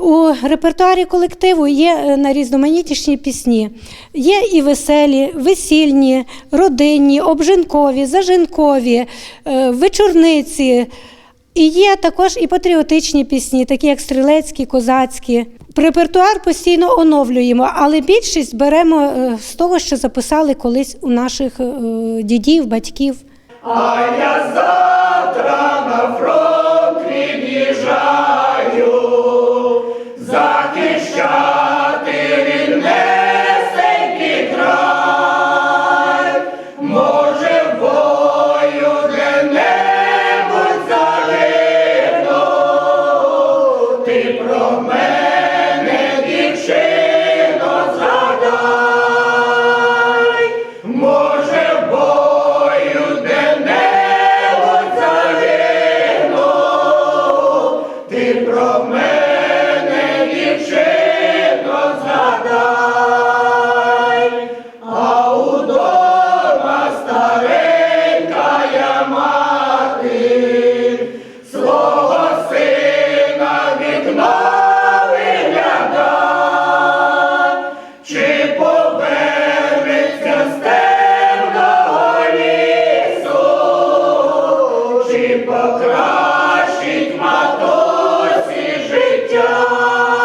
У репертуарі колективу є е, найрізноманітніші пісні. Є і веселі, весільні, родинні, обжинкові, зажинкові, е, вечорниці. І є також і патріотичні пісні, такі як стрілецькі, козацькі. Репертуар постійно оновлюємо, але більшість беремо е, з того, що записали колись у наших дідів, батьків. Ти про God. people